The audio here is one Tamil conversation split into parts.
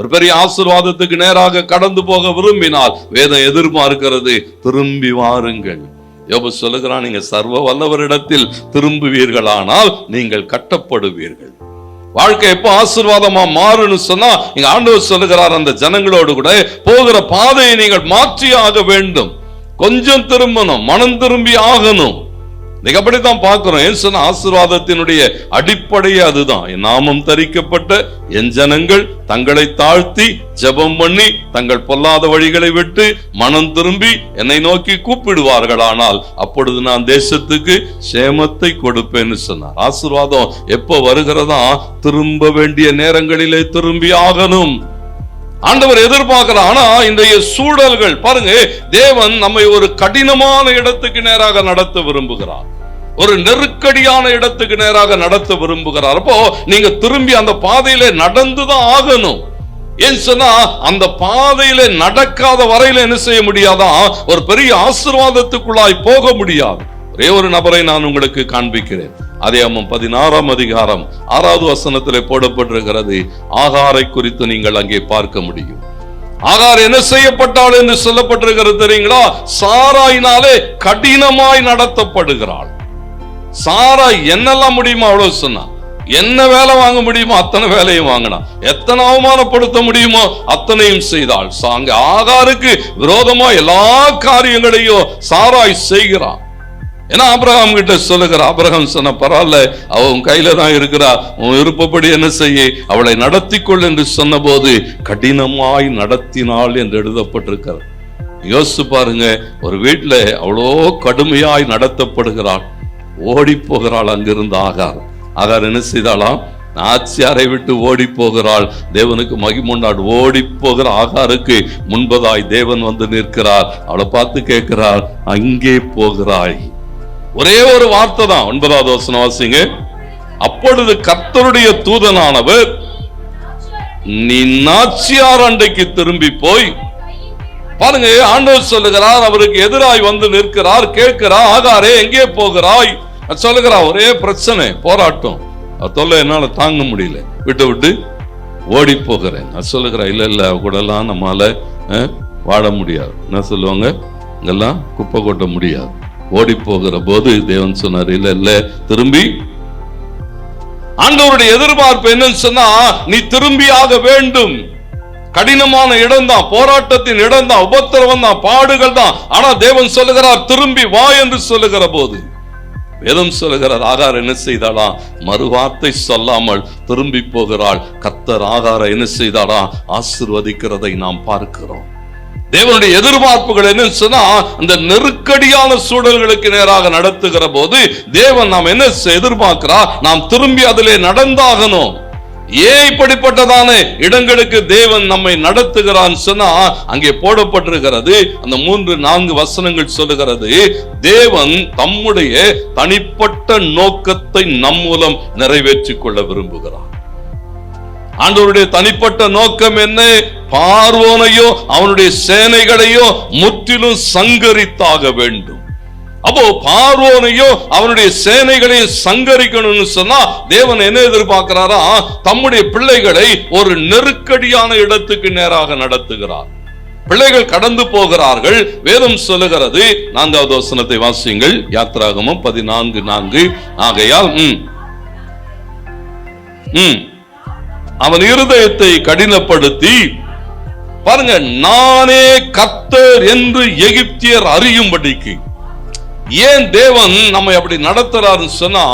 ஒரு பெரிய ஆசிர்வாதத்துக்கு நேராக கடந்து போக விரும்பினால் வேதம் எதிர்பார்க்கிறது. திரும்பி வாருங்கள். யோபு சொல்லுகிறான் நீங்க சர்வ வல்லவரிடத்தில் திரும்புவீர்களானால் நீங்கள் கட்டப்படுவீர்கள். வாழ்க்கை எப்போ ஆசீர்வாதமா மாறுன்னு சொன்னா இங்க ஆண்டவர் சொல்லுகிறார் அந்த ஜனங்களோடு கூட போகிற பாதையை நீங்கள் மாற்றி ஆக வேண்டும். கொஞ்சம் திரும்பணும் மனம் திரும்பி ஆகணும். மிகப்படி அப்படித்தான் பார்க்கிறோம். ஏன் சொன்ன ஆசீர்வாதத்தினுடைய அடிப்படையே அதுதான். என் நாமம் தரிக்கப்பட்ட என் ஜனங்கள் தங்களை தாழ்த்தி ஜெபம் பண்ணி தங்கள் பொல்லாத வழிகளை விட்டு மனம் திரும்பி என்னை நோக்கி கூப்பிடுவார்களானால் அப்பொழுது நான் தேசத்துக்கு சேமத்தை கொடுப்பேன்னு சொன்னார். ஆசீர்வாதம் எப்போ வருகிறதா? திரும்ப வேண்டிய நேரங்களிலே திரும்பி ஆகணும். ஆண்டவர் எதிர்பார்க்கிறார் ஆனா இன்றைய சூழல்கள் பாருங்க தேவன் நம்மை ஒரு கடினமான இடத்துக்கு நேராக நடத்த விரும்புகிறார். ஒரு நெருக்கடியான இடத்துக்கு நேராக நடத்த விரும்புகிறார். அப்போ நீங்க திரும்பி அந்த பாதையில நடந்துதான் ஆகணும். ஏன் சொன்னா அந்த பாதையில நடக்காத வரையில என்ன செய்ய முடியாதா? ஒரு பெரிய ஆசீர்வாதத்துக்குள்ளாய் போக முடியாது. ஒரே ஒரு நபரை நான் உங்களுக்கு காண்பிக்கிறேன். அதே அம்மன் பதினாறாம் அதிகாரம் ஆறாவது வசனத்தில் போடப்பட்டிருக்கிறது ஆகாரை குறித்து நீங்கள் அங்கே பார்க்க முடியும். ஆகார் என்ன செய்யப்பட்டாள் என்று சொல்லப்பட்டிருக்கிறது தெரியுங்களா? சாராயினாலே கடினமாய் நடத்தப்படுகிறாள். சாரா என்னெல்லாம் முடியுமோ அவ்வளவு சொன்னா. என்ன வேலை வாங்க முடியுமோ அத்தனை வேலையும் வாங்கினா எத்தனை அவமானப்படுத்த முடியுமோ அத்தனையும் செய்தாள். அங்க ஆகாருக்கு விரோதமா எல்லா காரியங்களையும் சாராய் செய்கிறான். ஏன்னா அபிரகாம் கிட்ட சொல்லுகிற அபிரகாம் சொன்ன பரவாயில்ல அவ உன் கையில தான் இருக்கிறா. உன் விருப்பப்படி என்ன செய்ய? அவளை நடத்திக்கொள் என்று சொன்னபோது கடினமாய் நடத்தினாள் என்று எழுதப்பட்டிருக்கிறார் யோசிச்சு பாருங்க ஒரு வீட்டில் அவ்வளோ கடுமையாய் நடத்தப்படுகிறாள். ஓடி போகிறாள் அங்கிருந்து ஆகார். ஆகார் என்ன செய்தாளாம்? நாச்சியாரை விட்டு ஓடி போகிறாள் தேவனுக்கு மகிமுண்டாடு ஓடி போகிற ஆகாருக்கு முன்பதாய் தேவன் வந்து நிற்கிறார். அவளை பார்த்து கேட்கிறார் அங்கே போகிறாய். ஒரே ஒரு வார்த்தை தான். ஒன்பதாவது வசனம் வாசிங்க. அப்பொழுது கர்த்தருடைய தூதனானவர் நீ நாச்சியார் அண்டைக்கு திரும்பி போய் பாருங்க ஆண்டவர் சொல்லுகிறார் அவருக்கு எதிராய் வந்து நிற்கிறார் கேட்கிறார் ஆகாரே எங்கே போகிறாய்? அது சொல்லுகிறார் ஒரே பிரச்சனை போராட்டம். அது தொல்லை என்னால தாங்க முடியல. விட்டு விட்டு ஓடி போகிறேன். நான் சொல்லுகிறா இல்ல இல்ல கூடலாம் நம்மால வாழ முடியாது. என்ன சொல்லுவாங்க? இங்கெல்லாம் குப்பை கொட்ட முடியாது. ஓடி போகிற போது தேவன் சொன்னார் இல்ல இல்ல திரும்பி. ஆண்டவருடைய எதிர்பார்ப்பு என்னன்னு சொன்னா நீ திரும்பி ஆக வேண்டும். கடினமான இடம் தான் போராட்டத்தின் இடம் தான் உபத்திரவம் தான் பாடுகள் தான். ஆனா தேவன் சொல்லுகிறார் திரும்பி வா என்று சொல்லுகிற போது வேதம் சொல்லுகிறார் ஆகார் என்ன செய்தாளா? மறுவார்த்தை சொல்லாமல் திரும்பி போகிறாள். கத்தர் ஆகார என்ன செய்தாளா ஆசிர்வதிக்கிறதை நாம் பார்க்கிறோம். தேவனுடைய எதிர்பார்ப்புகள் என்னன்னு சொன்னா அந்த நெருக்கடியான சூழல்களுக்கு நேராக நடத்துகிற போது தேவன் நாம் என்ன செ- எதிர்பார்க்கிறா? நாம் திரும்பி அதிலே நடந்தாகணும். ஏன் இப்படிப்பட்டதான? இடங்களுக்கு தேவன் நம்மை நடத்துகிறான் சொன்னா அங்கே போடப்பட்டிருக்கிறது. அந்த மூன்று நான்கு வசனங்கள் சொல்லுகிறது தேவன் தம்முடைய தனிப்பட்ட நோக்கத்தை நம் மூலம் நிறைவேற்றிக் கொள்ள விரும்புகிறார். ஆண்டவருடைய தனிப்பட்ட நோக்கம் என்ன? பார்வோனையோ அவனுடைய சேனைகளையோ முற்றிலும் சங்கரித்தாக வேண்டும். அப்போ பார்வோனையோ அவனுடைய சேனைகளையும் சங்கரிக்கணும்னு சொன்னா தேவன் என்ன எதிர்பார்க்கிறாரா? தம்முடைய பிள்ளைகளை ஒரு நெருக்கடியான இடத்துக்கு நேராக நடத்துகிறார். பிள்ளைகள் கடந்து போகிறார்கள். வேதம் சொல்லுகிறது நான்காவது வசனத்தை வாசியுங்கள். யாத்திராகமும் பதினான்கு நான்கு. ஆகையால் ம். ம். அவன் இருதயத்தை கடினப்படுத்தி பாருங்க நானே கத்தர் என்று எகிப்தியர் அறியும்படிக்கு. ஏன் தேவன் நம்மை அப்படி நடத்துறாருன்னு சொன்னா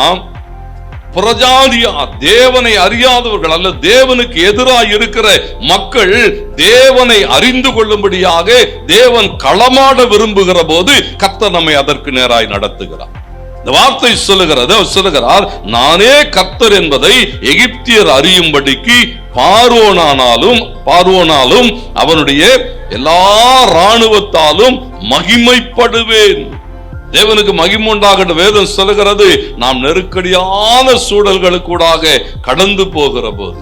பிரஜாதியா தேவனை அறியாதவர்கள் அல்ல தேவனுக்கு எதிராக இருக்கிற மக்கள் தேவனை அறிந்து கொள்ளும்படியாக தேவன் களமாட விரும்புகிற போது கத்த நம்மை அதற்கு நேராய் நடத்துகிறார். இந்த வார்த்தை சொல்லுகிறது அவர் சொல்லுகிறார் நானே கர்த்தர் என்பதை எகிப்தியர் அறியும்படிக்கு பார்வோனானாலும் பார்வோனாலும் அவனுடைய எல்லா ராணுவத்தாலும் மகிமைப்படுவேன். தேவனுக்கு மகிமை வேதம் சொல்லுகிறது. நாம் நெருக்கடியான சூழல்களுக்கூடாக கடந்து போகிற போது.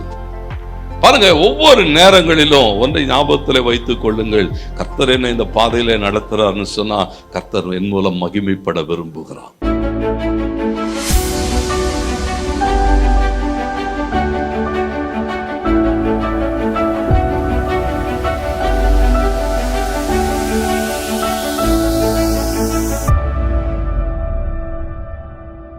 பாருங்க ஒவ்வொரு நேரங்களிலும் ஒன்றை ஞாபகத்தில் வைத்துக் கொள்ளுங்கள். கர்த்தர் என்ன இந்த பாதையில நடத்துறாருன்னு சொன்னா கர்த்தர் என் மூலம் மகிமைப்பட விரும்புகிறான்